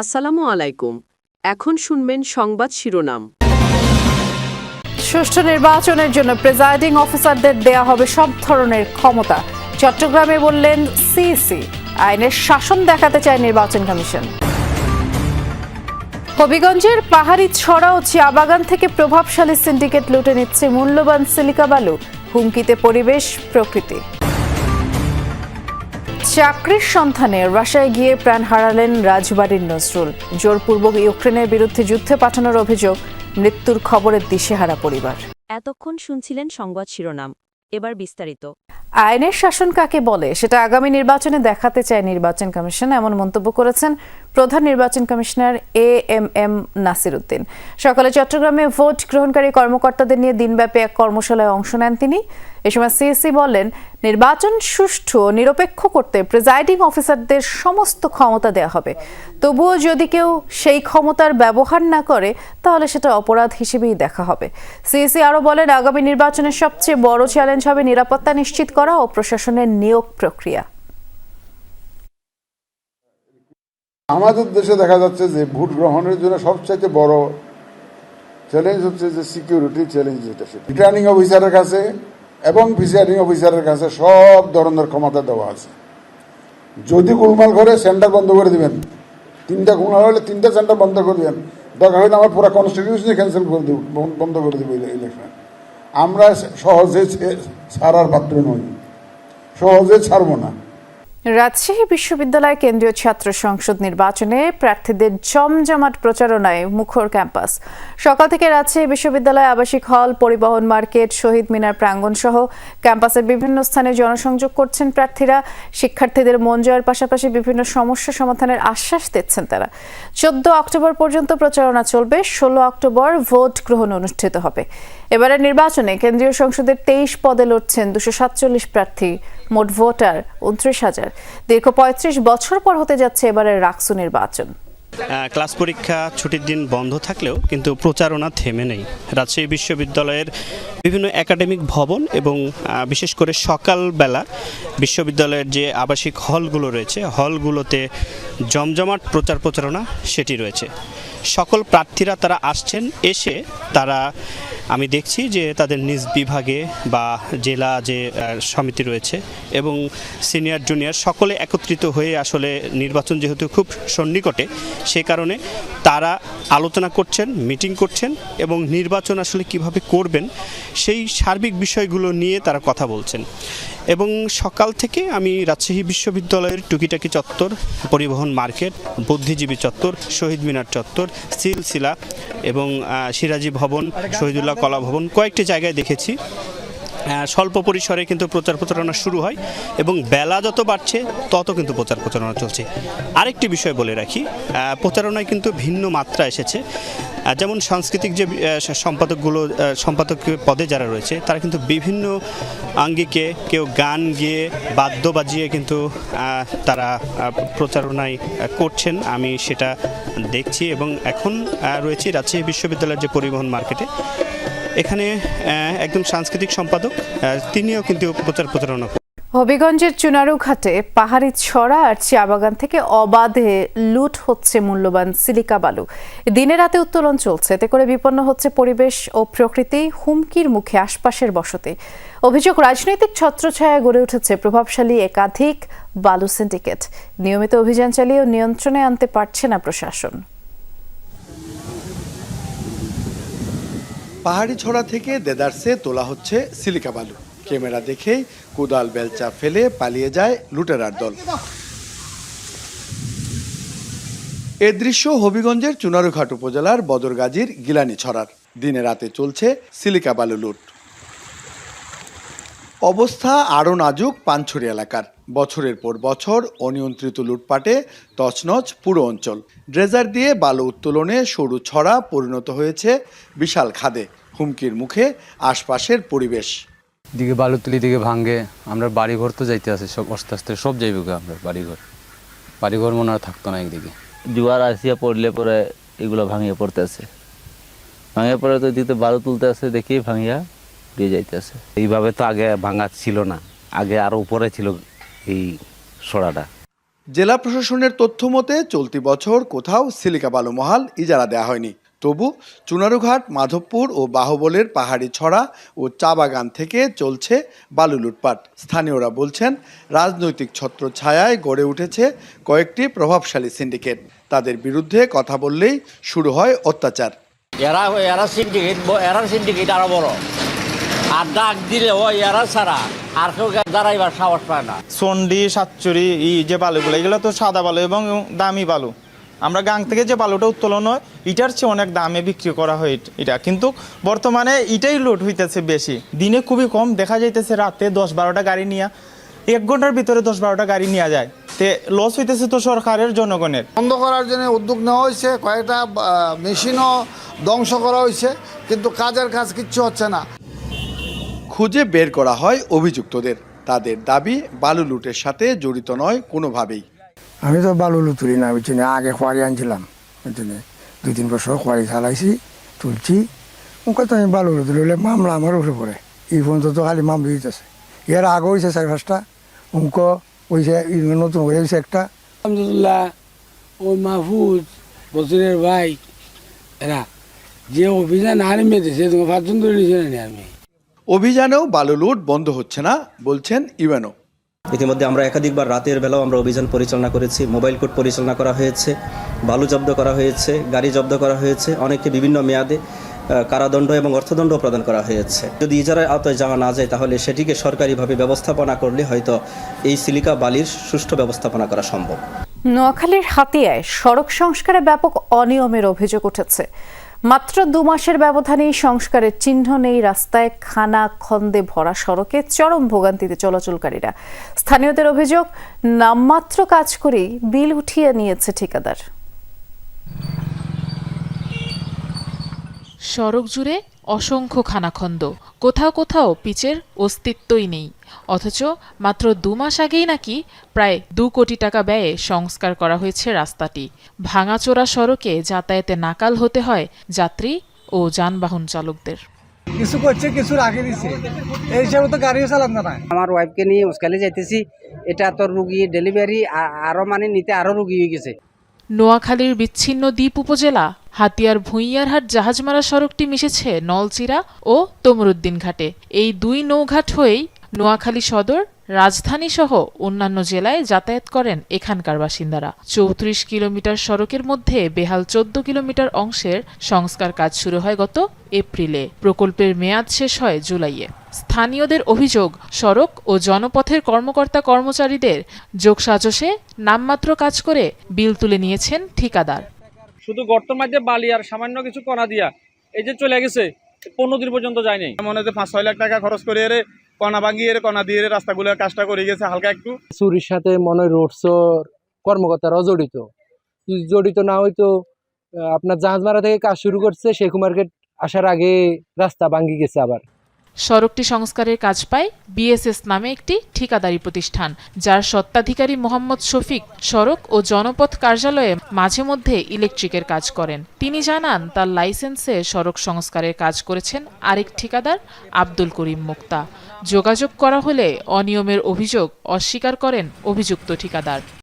আসসালামু আলাইকুম। এখন শুনবেন সংবাদ শিরোনাম। সুষ্ঠু নির্বাচনের জন্য প্রিজাইডিং অফিসারদের দেয়া হবে সব ধরনের ক্ষমতা। চট্টগ্রামে বললেন সিইসি, আইনের শাসন দেখাতে চায় নির্বাচন কমিশন। হবিগঞ্জের পাহাড়ি ছড়া ও বাগান থেকে প্রভাবশালী সিন্ডিকেট লুটে নিচ্ছে মূল্যবান সিলিকা বালু। হুমকিতে পরিবেশ, প্রকৃতি। চাকরির সন্ধানে রাশিয়ায় গিয়ে প্রাণ হারালেন রাজবাড়ির নজরুল। জোরপূর্বক ইউক্রেনের বিরুদ্ধে যুদ্ধে পাঠানোর অভিযোগ মৃত্যুর খবরের দিশেহারা পরিবার। এতক্ষণ শুনছিলেন সংবাদ শিরোনাম। এবার বিস্তারিত। আইনের শাসন কাকে বলে সেটা আগামী নির্বাচনে দেখাতে চায় নির্বাচন কমিশন এমন মন্তব্য করেছেন প্রধান নির্বাচন commissioner A M M Nasir Uddin সকালে চট্টগ্রামে ভোট গ্রহণকারী কর্মকর্তাদের নিয়ে দিনব্যাপী এক কর্মশালায় অংশ নেন তিনি। এ সময় সিএসি বলেন নির্বাচন সুষ্ঠু ও নিরপেক্ষ করতে প্রিজাইডিং অফিসারদের সমস্ত ক্ষমতা দেওয়া হবে। তবুও যদি কেউ সেই ক্ষমতার ব্যবহার না করে, তাহলে সেটা অপরাধ হিসেবেই দেখা হবে। সিএসি আরও বলেন, আগামী নির্বাচনের সবচেয়ে বড় চ্যালেঞ্জ হবে নিরাপত্তা নিশ্চিত করা ও প্রশাসনের নিয়োগ প্রক্রিয়া। আমাদের দেশে দেখা যাচ্ছে যে ভোট গ্রহণের জন্য সবচাইতে বড় চ্যালেঞ্জ হচ্ছে যে সিকিউরিটি চ্যালেঞ্জ যেটা সেটা। রিটার্নিং অফিসারের কাছে এবং প্রিসাইডিং অফিসারের কাছে সব ধরনের ক্ষমতা দেওয়া আছে। যদি গোলমাল করে সেন্টার বন্ধ করে দিবেন। তিনটা গোলমাল হলে তিনটা সেন্টার বন্ধ করে দেবেন। দরকার হলে আমার পুরো কনস্টিটিউশনই ক্যান্সেল করে দেব, বন্ধ করে দেবো ইলেকশন আমরা সহজে ছাড়ার পাত্র নই। সহজে ছাড়বো না। রাজশাহী বিশ্ববিদ্যালয় কেন্দ্রীয় ছাত্র সংসদ নির্বাচনে প্রার্থীদের জমজমাট প্রচারণায় মুখর ক্যাম্পাস। সকাল থেকে রাজশাহী বিশ্ববিদ্যালয় আবাসিক হল, পরিবহন মার্কেট, শহীদ মিনার প্রাঙ্গণ সহ ক্যাম্পাসের বিভিন্ন স্থানে জনসংযোগ করছেন প্রার্থীরা। শিক্ষার্থীদের মন জয়ের পাশাপাশি বিভিন্ন সমস্যা সমাধানের আশ্বাস দিচ্ছেন তারা। চোদ্দ অক্টোবর পর্যন্ত প্রচারণা চলবে, ষোলো অক্টোবর ভোট গ্রহণ অনুষ্ঠিত হবে। এবারের নির্বাচনে কেন্দ্রীয় সংসদের তেইশ পদে লড়ছেন দুশো সাতচল্লিশ প্রার্থী, মোট ভোটার উনত্রিশ হাজার। দীর্ঘ পঁয়ত্রিশ বছর পর হতে যাচ্ছে এবারের রাকসু নির্বাচন। ক্লাস পরীক্ষা ছুটির দিন বন্ধ থাকলেও কিন্তু প্রচারণা থেমে নেই। রাজশাহী বিশ্ববিদ্যালয়ের বিভিন্ন একাডেমিক ভবন এবং বিশেষ করে সকালবেলা বিশ্ববিদ্যালয়ের যে আবাসিক হলগুলো রয়েছে, হলগুলোতে জমজমাট প্রচার প্রচারণা সেটি রয়েছে। সকল প্রার্থীরা তারা আসছেন, এসে তারা, আমি দেখছি যে তাদের নিজ বিভাগে বা জেলা যে সমিতি রয়েছে এবং সিনিয়র, জুনিয়র সকলে একত্রিত হয়ে আসলে নির্বাচন যেহেতু খুব সন্নিকটে, সে কারণে তারা আলোচনা করছেন, মিটিং করছেন এবং নির্বাচন আসলে কীভাবে করবেন সেই সার্বিক বিষয়গুলো নিয়ে তারা কথা বলছেন। এবং সকাল থেকে আমি রাজশাহী বিশ্ববিদ্যালয়ের টুকিটাকি চত্বর, পরিবহন মার্কেট, বুদ্ধিজীবী চত্বর, শহীদ মিনার চত্বর, সিলসিলা এবং সিরাজি ভবন, শহীদুল্লাহ কলা ভবন, কয়েকটি জায়গায় দেখেছি। স্বল্প পরিসরে কিন্তু প্রচার প্রচারণা শুরু হয় এবং বেলা যত বাড়ছে, তত কিন্তু প্রচার প্রচারণা চলছে। আরেকটি বিষয় বলে রাখি প্রচারণায় কিন্তু ভিন্ন মাত্রা এসেছে। যেমন সাংস্কৃতিক যে সম্পাদকগুলো সম্পাদক পদে যারা রয়েছে, তারা কিন্তু বিভিন্ন আঙ্গিকে কেউ গান গিয়ে, বাদ্য বাজিয়ে কিন্তু তারা প্রচারণায় করছেন। আমি সেটা দেখছি এবং এখন রয়েছি রাজশাহী বিশ্ববিদ্যালয়ের যে পরিবহন মার্কেটে। এখানে একজন সাংস্কৃতিক সম্পাদক তিনিও কিন্তু প্রচার প্রচারণা। হবিগঞ্জের চুনারুঘাটে পাহাড়ি ছড়া আর চা বাগান থেকে অবাধে লুট হচ্ছে মূল্যবান সিলিকা বালু। দিনে রাতে উত্তোলন চলছে, এতে করে বিপন্ন হচ্ছে পরিবেশ ও প্রকৃতি হুমকির মুখে আশপাশের বসতি। অভিযোগ, রাজনৈতিক ছত্রছায়া গড়ে উঠেছে প্রভাবশালী একাধিক বালু সিন্ডিকেট। নিয়মিত অভিযান চালিয়েও নিয়ন্ত্রণে আনতে পারছে না প্রশাসন। পাহাড়ি ছড়া থেকে দেদারসে তোলা হচ্ছে সিলিকা বালু। ক্যামেরা দেখেই কোদাল বেলচা ফেলে পালিয়ে যায় লুটেরার দল। এ দৃশ্য হবিগঞ্জের চুনারুঘাট উপজেলার বদরগাজীর গিলানি ছড়ার। দিনে রাতে চলছে সিলিকা বালু লুট। অবস্থা আরও নাজুক পানছড়ি এলাকার। বছরের পর বছর অনিয়ন্ত্রিত লুটপাটে তছনছ পুরো অঞ্চল। ড্রেজার দিয়ে বালু উত্তোলনে সরু ছড়া পরিণত হয়েছে বিশাল খাদে হুমকির মুখে আশপাশের পরিবেশ। দিকে বালু তুলি দিকে ভাঙ্গে আমরা বাড়িঘর তো যাইতে আছে সব আস্তে আস্তে সব যাইব গো আমরা বাড়িঘর। বাড়িঘর মনে আর থাকতো না একদিকে জোয়ার আসিয়া পড়লে পরে এগুলো ভাঙিয়ে পড়তেছে। ভাঙিয়ে পড়ে তো দিতে বালু তুলতে আছে দেখি ভাঙিয়া দিয়ে যাইতেছে। এইভাবে তো আগে ভাঙা ছিল না আগে আরও উপরে ছিল এই সরাটা জেলা প্রশাসনের তথ্য মতে চলতি বছর কোথাও সিলিকা বালু মহাল ইজারা দেওয়া হয়নি। তবু চুনারুঘাট মাধবপুর ও বাহুবলের পাহাড়ি ছড়া ও চা বাগান থেকে চলছে বালু লুটপাট। স্থানীয়রা বলছেন রাজনৈতিক ছত্রছায়ায় গড়ে উঠেছে কয়েকটি প্রভাবশালী সিন্ডিকেট। তাদের বিরুদ্ধে কথা বললেই শুরু হয় অত্যাচার। এরা এরা সিন্ডিকেট এরা সিন্ডিকেট আরও বড়। আর ডাক দিলে ও এরা ছাড়া আর কেউ দাঁড়াইবার সাহস পায় না। সন্ডি সাতচুরি ই যে বালুগুলো এগুলো তো সাদা বালু এবং দামি বালু। আমরা গাং থেকে যে বালুটা উত্তোলন হয় এটার চেয়ে অনেক দামে বিক্রি করা হয় এটা কিন্তু বর্তমানে এটাই লোড হইতেছে বেশি। দিনে খুবই কম দেখা যাইতেছে রাতে দশ বারোটা গাড়ি নিয়ে এক ঘণ্টার ভিতরে দশ বারোটা গাড়ি নেওয়া যায়। তে লস হইতেছে তো সরকারের জনগণের। বন্ধ করার জন্য উদ্যোগ নেওয়া হয়েছে কয়েকটা মেশিনও ধ্বংস করা হয়েছে কিন্তু কাজের কাজ কিচ্ছু হচ্ছে না। খুঁজে বের করা হয় অভিযুক্তদের। তাদের দাবি বালু লুটের সাথে জড়িত নয় কোনোভাবেই। আমি তো বালু তুলি না বুঝছি না আগে খোয়ারি আনছিলাম বুঝছি দুই তিন বছর খোয়ারি চালাইছি তুলছি। ওকে তো আমি বালু হলে মামলা আমার উঠে পড়ে। এই পর্যন্ত তো খালি মামলা দিতেছে এর আগে হয়েছে চার পাঁচটা। অঙ্ক হয়েছে নতুন করে হয়েছে একটা। আলহামদুলিল্লাহ ওই মাহফুজ বসিরের ভাই এরা যে অভিযান আর্মি দিয়েছে তোমার পাঁচজন ধরে নিয়েছে না আর্মি অভিযানেও বালু লুট বন্ধ হচ্ছে না বলছেন ইউএনও। ইতিমধ্যে আমরা একাধিকবার রাতের বেলাও আমরা অভিযান পরিচালনা করেছি মোবাইল কোর্ট পরিচালনা করা হয়েছে বালু জব্দ করা হয়েছে গাড়ি জব্দ করা হয়েছে অনেককে বিভিন্ন মেয়াদে কারাদণ্ড এবং অর্থদণ্ড প্রদান করা হয়েছে। যদি ইজারার আওতায় যাওয়া না যায় তাহলে সেটিকে সরকারিভাবে ব্যবস্থাপনা করলে হয়তো এই সিলিকা বালির সুষ্ঠু ব্যবস্থাপনা করা সম্ভব। নোয়াখালীর হাতিয়ায় সড়ক সংস্কারে ব্যাপক অনিয়মের অভিযোগ উঠেছে। মাত্র দু মাসের ব্যবধানেই সংস্কারের চিহ্ন নেই রাস্তায় খানা খন্দে ভরা সড়কে চরম ভোগান্তিতে চলাচলকারীরা। স্থানীয়দের অভিযোগ, নামমাত্র কাজ করেই বিল উঠিয়ে নিয়েছে ঠিকাদার। সড়ক জুড়ে অসংখ্য খানাখন্দ। কোথাও কোথাও পিচের অস্তিত্বই নেই। অথচ মাত্র দু মাস আগেই নাকি প্রায় দু কোটি টাকা ব্যয়ে সংস্কার করা হয়েছে রাস্তাটি। ভাঙাচোরা সড়কে যাতায়াতে নাকাল হতে হয় যাত্রী ও যানবাহন চালকদের। কিছু করছে কিছু রাখে দিছে। এই হিসাবে তো গাড়িও চালান না আমার ওয়াইফকে নিয়ে উস্কালে যাইতেছি। এটা তোর রুগী ডেলিভারি আরও মানে নিতে আরও রুগী হয়ে গেছে। নোয়াখালীর বিচ্ছিন্ন দ্বীপ উপজেলা হাতিয়ার ভুঁইয়ারহাট জাহাজমারা সড়কটি মিশেছে নলচিরা ও তমরুদ্দিন ঘাটে। এই দুই নৌঘাট হয়েই নোয়াখালী সদর রাজধানী সহ অন্যান্য জেলায় যাতায়াত করেন এখানকার বাসিন্দারা। চৌত্রিশ কিলোমিটার সড়কের মধ্যে বেহাল চোদ্দ কিলোমিটার অংশের সংস্কার কাজ শুরু হয় গত এপ্রিলে। প্রকল্পের মেয়াদ শেষ হয় জুলাইয়ে। স্থানীয়দের অভিযোগ সড়ক ও জনপথের কর্মকর্তা কর্মচারীদের যোগসাজশে নামমাত্র কাজ করে বিল তুলে নিয়েছেন ঠিকাদার। শুধু গর্তর মধ্যে বালি আর সামান্য কিছু কণা দিয়া এই যে চলে গেছে পনেরো দিন পর্যন্ত যায়নি মনে হচ্ছে পাঁচ ছয় লাখ টাকা খরচ করে এরে কণা ভাঙিয়ে, কণা দিয়ে রাস্তাগুলো কাজটা করে গেছে হালকা একটু। চুরির সাথে মনে রোডসোর কর্মকর্তারাও জড়িত। জড়িত না হয়তো আপনার জাহাজ জাহাজমারা থেকে কাজ শুরু করছে, শেখু মার্কেট আসার আগে রাস্তা ভাঙ্গি গেছে আবার। সড়কটি সংস্কারের কাজ পায় বিএসএস নামে একটি ঠিকাদারি প্রতিষ্ঠান, যার স্বত্বাধিকারী মোহাম্মদ শফিক সড়ক ও জনপথ কার্যালয়ে মাঝে মধ্যে ইলেকট্রিকের কাজ করেন। তিনি জানান, তার লাইসেন্সে সড়ক সংস্কারের কাজ করেছেন আরেক ঠিকাদার আব্দুল করিম মুক্তা। যোগাযোগ করা হলে অনিয়মের অভিযোগ অস্বীকার করেন অভিযুক্ত ঠিকাদার।